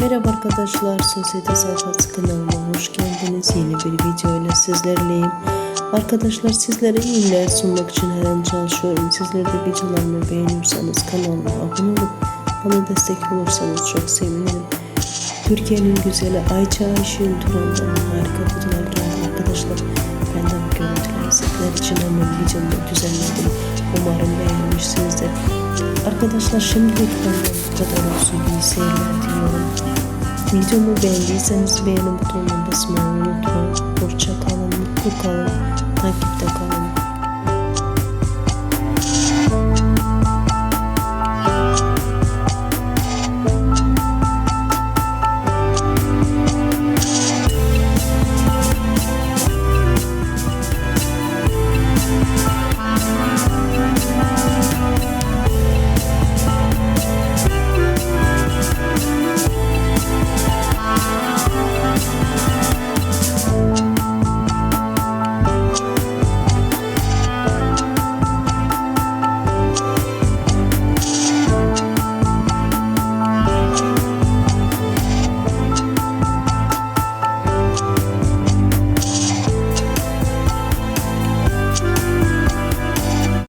Merhaba arkadaşlar, Sosyete Sayfası kanalıma hoş geldiniz. Yeni bir video ile sizlerleyim. Arkadaşlar sizlere iyiler sunmak için her an çalışıyorum. Sizler de videolarımı beğeniyorsanız kanalıma abone olup bana destek olursanız çok sevinirim. Türkiye'nin güzeli Ayça Ayşin Turan'dan harika videolar geldi arkadaşlar. Ben de bu görüntüleri sizler için hemen videomu düzenledim. Umarım beğenmişsinizdir. Arkadaşlar şimdilik benden bu kadar olsun. İyi seyirler diliyorum. Videomu beğendiyseniz beğeni butonuna basmayı unutmayın. Hoşça kalın, mutlu kalın, takipte kalın.